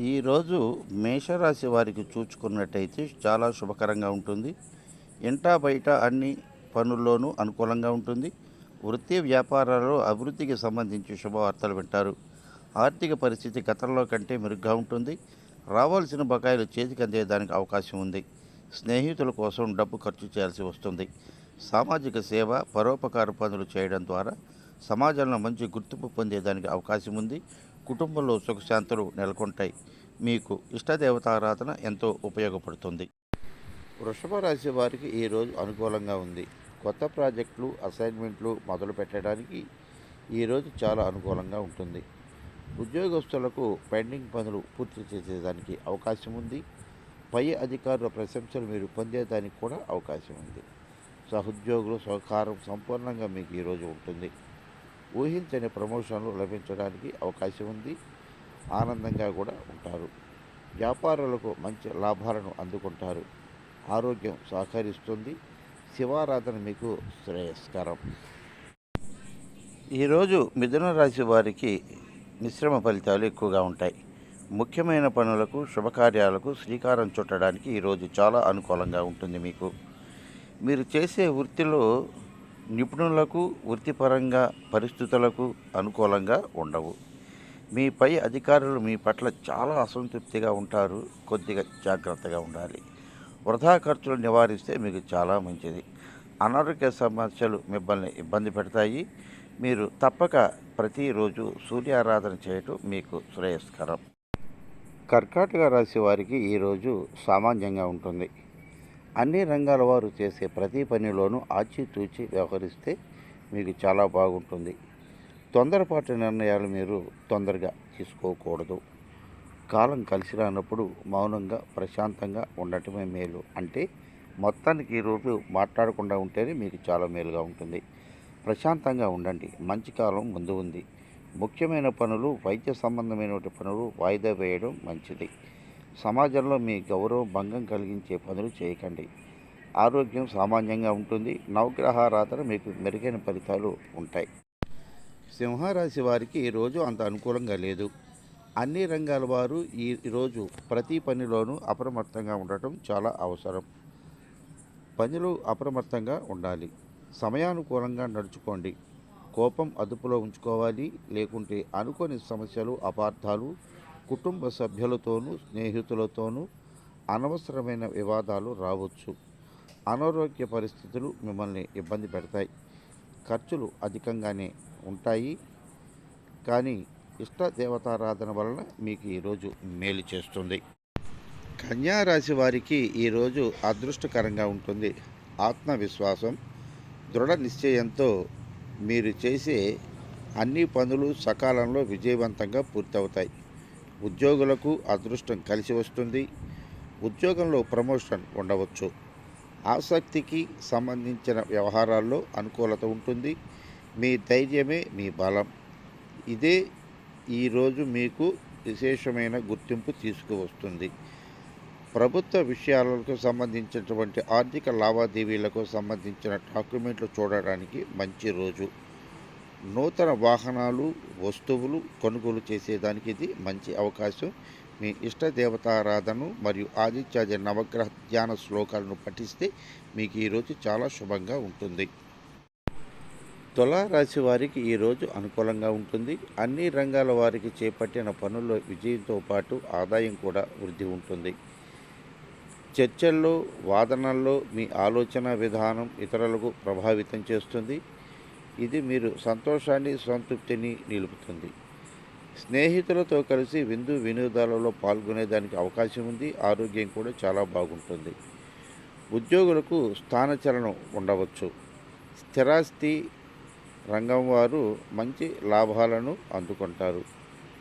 ఈరోజు మేషరాశి వారికి చూచుకున్నట్టయితే చాలా శుభకరంగా ఉంటుంది. ఇంటా బయట అన్ని పనుల్లోనూ అనుకూలంగా ఉంటుంది. వృత్తి వ్యాపారాల్లో అభివృద్ధికి సంబంధించి శుభవార్తలు వింటారు. ఆర్థిక పరిస్థితి గతంలో కంటే మెరుగ్గా ఉంటుంది. రావాల్సిన బకాయిలు చేతికి అందేదానికి అవకాశం ఉంది. స్నేహితుల కోసం డబ్బు ఖర్చు చేయాల్సి వస్తుంది. సామాజిక సేవ పరోపకార పనులు చేయడం ద్వారా సమాజంలో మంచి గుర్తింపు పొందేదానికి అవకాశం ఉంది. కుటుంబంలో సుఖశాంతులు నెలకొంటాయి. మీకు ఇష్టదేవతారాధన ఎంతో ఉపయోగపడుతుంది. వృషభ రాశి వారికి ఈరోజు అనుకూలంగా ఉంది. కొత్త ప్రాజెక్టులు అసైన్మెంట్లు మొదలు పెట్టడానికి ఈరోజు చాలా అనుకూలంగా ఉంటుంది. ఉద్యోగస్తులకు పెండింగ్ పనులు పూర్తి చేసేదానికి అవకాశం ఉంది. పై అధికారుల ప్రశంసలు మీరు పొందేదానికి కూడా అవకాశం ఉంది. సహోద్యోగుల సహకారం సంపూర్ణంగా మీకు ఈరోజు ఉంటుంది. ఊహించని ప్రమోషన్లు లభించడానికి అవకాశం ఉంది. ఆనందంగా కూడా ఉంటారు. వ్యాపారులకు మంచి లాభాలను అందుకుంటారు. ఆరోగ్యం సహకరిస్తుంది. శివారాధన మీకు శ్రేయస్కరం. ఈరోజు మిథున రాశి వారికి మిశ్రమ ఫలితాలు ఎక్కువగా ఉంటాయి. ముఖ్యమైన పనులకు శుభకార్యాలకు శ్రీకారం చుట్టడానికి ఈరోజు చాలా అనుకూలంగా ఉంటుంది మీకు. మీరు చేసే వృత్తిలో నిపుణులకు వృత్తిపరంగా పరిస్థితులకు అనుకూలంగా ఉండవు. మీ పై అధికారులు మీ పట్ల చాలా అసంతృప్తిగా ఉంటారు. కొద్దిగా జాగ్రత్తగా ఉండాలి. వృధా ఖర్చులు నివారిస్తే మీకు చాలా మంచిది. అనారోగ్య సమస్యలు మిమ్మల్ని ఇబ్బంది పెడతాయి. మీరు తప్పక ప్రతిరోజు సూర్యారాధన చేయటం మీకు శ్రేయస్కరం. కర్కాటక రాశి వారికి ఈరోజు సామాన్యంగా ఉంటుంది. అన్ని రంగాల వారు చేసే ప్రతి పనిలోనూ ఆచితూచి వ్యవహరిస్తే మీకు చాలా బాగుంటుంది. తొందరపాటు నిర్ణయాలు మీరు తొందరగా తీసుకోకూడదు. కాలం కలిసి రానప్పుడు మౌనంగా ప్రశాంతంగా ఉండటమే మేలు. అంటే మొత్తానికి ఈరోజు మాట్లాడకుండా ఉంటేనే మీకు చాలా మేలుగా ఉంటుంది. ప్రశాంతంగా ఉండండి. మంచి కాలం ముందు ఉంది. ముఖ్యమైన పనులు వైద్య సంబంధమైనటువంటి పనులు వాయిదా వేయడం మంచిది. సమాజంలో మీ గౌరవం భంగం కలిగించే పనులు చేయకండి. ఆరోగ్యం సామాన్యంగా ఉంటుంది. నవగ్రహారాధన మీకు మెరుగైన ఫలితాలు ఉంటాయి. సింహరాశి వారికి ఈరోజు అంత అనుకూలంగా లేదు. అన్ని రంగాల వారు ఈ రోజు ప్రతి పనిలోనూ అప్రమత్తంగా ఉండటం చాలా అవసరం. పనులు అప్రమత్తంగా ఉండాలి. సమయానుకూలంగా నడుచుకోండి. కోపం అదుపులో ఉంచుకోవాలి. లేకుంటే అనుకోని సమస్యలు అపార్థాలు కుటుంబ సభ్యులతోనూ స్నేహితులతోనూ అనవసరమైన వివాదాలు రావచ్చు. అనారోగ్య పరిస్థితులు మిమ్మల్ని ఇబ్బంది పెడతాయి. ఖర్చులు అధికంగానే ఉంటాయి. కానీ ఇష్ట దేవతారాధన వలన మీకు ఈరోజు మేలు చేస్తుంది. కన్యారాశి వారికి ఈరోజు అదృష్టకరంగా ఉంటుంది. ఆత్మవిశ్వాసం దృఢ నిశ్చయంతో మీరు చేసే అన్ని పనులు సకాలంలో విజయవంతంగా పూర్తవుతాయి. ఉద్యోగులకు అదృష్టం కలిసి వస్తుంది. ఉద్యోగంలో ప్రమోషన్ ఉండవచ్చు. ఆసక్తికి సంబంధించిన వ్యవహారాల్లో అనుకూలత ఉంటుంది. మీ ధైర్యమే మీ బలం. ఇదే ఈరోజు మీకు విశేషమైన గుర్తింపు తీసుకువస్తుంది. ప్రభుత్వ విషయాలకు సంబంధించినటువంటి ఆర్థిక లావాదేవీలకు సంబంధించిన డాక్యుమెంట్లు చూడడానికి మంచి రోజు. నూతన వాహనాలు వస్తువులు కొనుగోలు చేసేదానికి ఇది మంచి అవకాశం. మీ ఇష్ట దేవతారాధనను మరియు ఆదిత్యాది నవగ్రహ ధ్యాన శ్లోకాలను పఠిస్తే మీకు ఈరోజు చాలా శుభంగా ఉంటుంది. తులారాశి వారికి ఈరోజు అనుకూలంగా ఉంటుంది. అన్ని రంగాల వారికి చేపట్టిన పనుల్లో విజయంతో పాటు ఆదాయం కూడా వృద్ధి ఉంటుంది. చర్చల్లో వాదనల్లో మీ ఆలోచన విధానం ఇతరులకు ప్రభావితం చేస్తుంది. ఇది మీరు సంతోషాన్ని సంతృప్తిని నిలుపుతుంది. స్నేహితులతో కలిసి విందు వినోదాలలో పాల్గొనేదానికి అవకాశం ఉంది ఆరోగ్యం కూడా చాలా బాగుంటుంది. ఉద్యోగులకు స్థానచలనం ఉండవచ్చు. స్థిరాస్తి రంగం వారు మంచి లాభాలను అందుకుంటారు.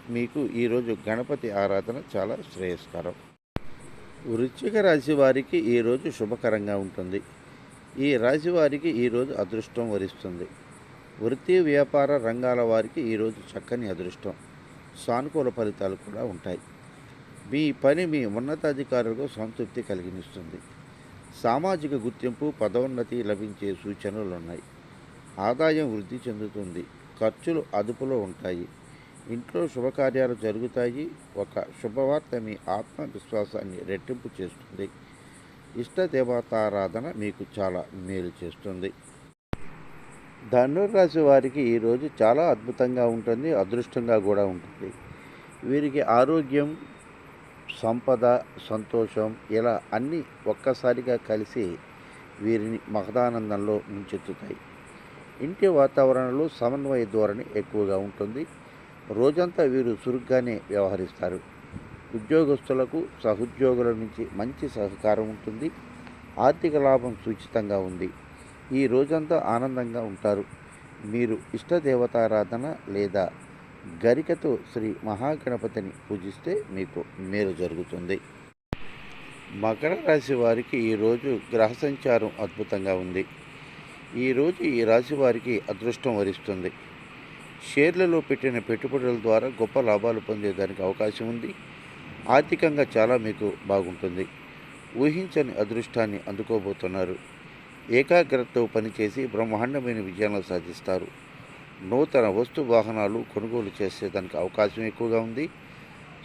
మీకు ఈరోజు గణపతి ఆరాధన చాలా శ్రేయస్కరం. వృశ్చిక రాశి వారికి ఈరోజు శుభకరంగా ఉంటుంది. ఈ రాశి వారికి ఈరోజు అదృష్టం వరిస్తుంది. వృత్తి వ్యాపార రంగాల వారికి ఈరోజు చక్కని అదృష్టం. సానుకూల ఫలితాలు కూడా ఉంటాయి. మీ పని మీ ఉన్నతాధికారులకు సంతృప్తి కలిగిస్తుంది సామాజిక గుర్తింపు పదోన్నతి లభించే సూచనలు ఉన్నాయి. ఆదాయం వృద్ధి చెందుతుంది. ఖర్చులు అదుపులో ఉంటాయి. ఇంట్లో శుభకార్యాలు జరుగుతాయి. ఒక శుభవార్త మీ ఆత్మవిశ్వాసాన్ని రెట్టింపు చేస్తుంది. ఇష్ట దేవతారాధన మీకు చాలా మేలు చేస్తుంది. ధనుర్రాశి వారికి ఈరోజు చాలా అద్భుతంగా ఉంటుంది అదృష్టంగా కూడా ఉంటుంది. వీరికి ఆరోగ్యం సంపద సంతోషం ఇలా అన్నీ ఒక్కసారిగా కలిసి వీరిని మహదానందంలో ముంచెత్తుతాయి. ఇంటి వాతావరణంలో సమన్వయ ధోరణి ఎక్కువగా ఉంటుంది. రోజంతా వీరు చురుగ్గానే వ్యవహరిస్తారు. ఉద్యోగస్తులకు సహోద్యోగుల నుంచి మంచి సహకారం ఉంటుంది. ఆర్థిక లాభం సూచితంగా ఉంది. ఈ రోజంతా ఆనందంగా ఉంటారు. మీరు ఇష్టదేవతారాధన లేదా గరికతో శ్రీ మహాగణపతిని పూజిస్తే మీకు మేలు జరుగుతుంది. మకర రాశి వారికి ఈరోజు గ్రహ సంచారం అద్భుతంగా ఉంది. ఈరోజు ఈ రాశి వారికి అదృష్టం వరిస్తుంది. షేర్లలో పెట్టిన పెట్టుబడుల ద్వారా గొప్ప లాభాలు పొందేదానికి అవకాశం ఉంది. ఆర్థికంగా చాలా మీకు బాగుంటుంది. ఊహించని అదృష్టాన్ని అందుకోబోతున్నారు. ఏకాగ్రతతో పనిచేసి బ్రహ్మాండమైన విజయాలను సాధిస్తారు. నూతన వస్తు వాహనాలు కొనుగోలు చేసేదానికి అవకాశం ఎక్కువగా ఉంది.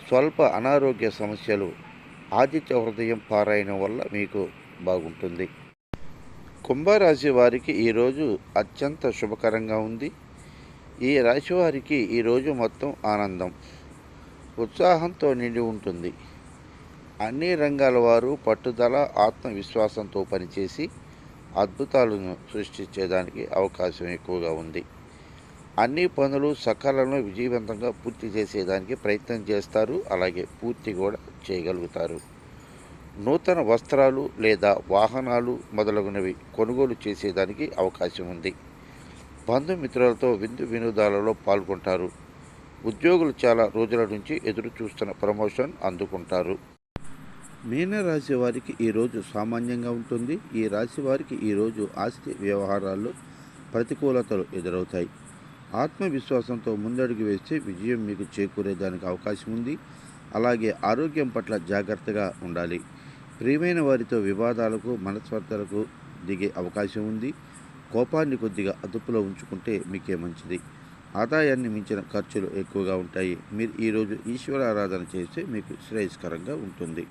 స్వల్ప అనారోగ్య సమస్యలు ఆదిత్య హృదయం పారాయణం వల్ల మీకు బాగుంటుంది. కుంభరాశి వారికి ఈరోజు అత్యంత శుభకరంగా ఉంది. ఈ రాశి వారికి ఈరోజు మొత్తం ఆనందం ఉత్సాహంతో నిండి ఉంటుంది. అన్ని రంగాల వారు పట్టుదల ఆత్మవిశ్వాసంతో పనిచేసి అద్భుతాలను సృష్టించేదానికి అవకాశం ఎక్కువగా ఉంది. అన్ని పనులు సకాలంలో విజయవంతంగా పూర్తి చేసేదానికి ప్రయత్నం చేస్తారు. అలాగే పూర్తి కూడా చేయగలుగుతారు. నూతన వస్త్రాలు లేదా వాహనాలు మొదలగునవి కొనుగోలు చేసేదానికి అవకాశం ఉంది. బంధుమిత్రులతో విందు వినోదాలలో పాల్గొంటారు. ఉద్యోగులు చాలా రోజుల నుంచి ఎదురు చూస్తున్న ప్రమోషన్ అందుకుంటారు. మీనరాశి వారికి ఈరోజు సామాన్యంగా ఉంటుంది. ఈ రాశి వారికి ఈరోజు ఆస్తి వ్యవహారాల్లో ప్రతికూలతలు ఎదురవుతాయి. ఆత్మవిశ్వాసంతో ముందడుగు వేస్తే విజయం మీకు చేకూరేదానికి అవకాశం ఉంది. అలాగే ఆరోగ్యం పట్ల జాగ్రత్తగా ఉండాలి. ప్రియమైన వారితో వివాదాలకు మనస్పర్ధలకు దిగే అవకాశం ఉంది. కోపాన్ని కొద్దిగా అదుపులో ఉంచుకుంటే మీకే మంచిది. ఆదాయాన్ని మించిన ఖర్చులు ఎక్కువగా ఉంటాయి. మీరు ఈరోజు ఈశ్వర ఆరాధన చేస్తే మీకు శ్రేయస్కరంగా ఉంటుంది.